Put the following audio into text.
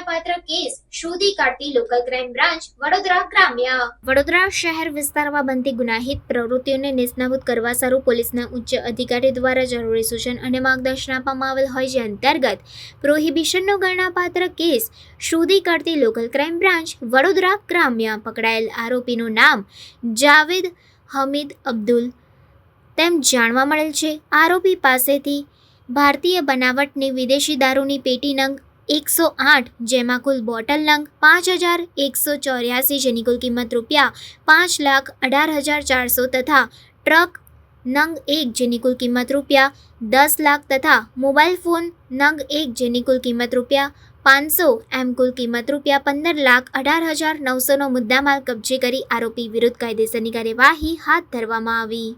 ગણનાપાત્ર case શોધી કાઢતી local crime branch Vadodara ગ્રામ્ય. વડોદરા શહેર વિસ્તારમાં બનતી ગુનાહિત પ્રવૃત્તિઓને નિષ્ણાબૂદ કરવા સારું પોલીસના ઉચ્ચ અધિકારી દ્વારા જરૂરી સૂચન અને માર્ગદર્શન આપવામાં આવેલ હોય જે અંતર્ગત પ્રોહિબિશનનો ગણનાપાત્ર કેસ શોધી કાઢતી લોકલ ક્રાઇમ બ્રાન્ચ વડોદરા ગ્રામ્ય પકડાયેલ આરોપીનું નામ જાવેદ હમીદ અબ્દુલ તેમ જાણવા મળેલ છે. આરોપી પાસેથી ભારતીય બનાવટની વિદેશી દારૂની પેટી નંગ એકસો આઠ, જેમાં કુલ બોટલ નંગ પાંચ હજાર એકસો ચોર્યાસી, જેની કુલ કિંમત રૂપિયા પાંચ લાખ અઢાર હજાર ચારસો તથા ટ્રક નંગ એક, જેની કુલ કિંમત રૂપિયા દસ લાખ તથા મોબાઈલ ફોન નંગ એક, જેની કુલ કિંમત રૂપિયા પાંચસો, એમ કુલ કિંમત રૂપિયા પંદર લાખ અઢાર હજાર નવસોનો મુદ્દામાલ કબજે કરી આરોપી વિરુદ્ધ કાયદેસરની કાર્યવાહી હાથ ધરવામાં આવી.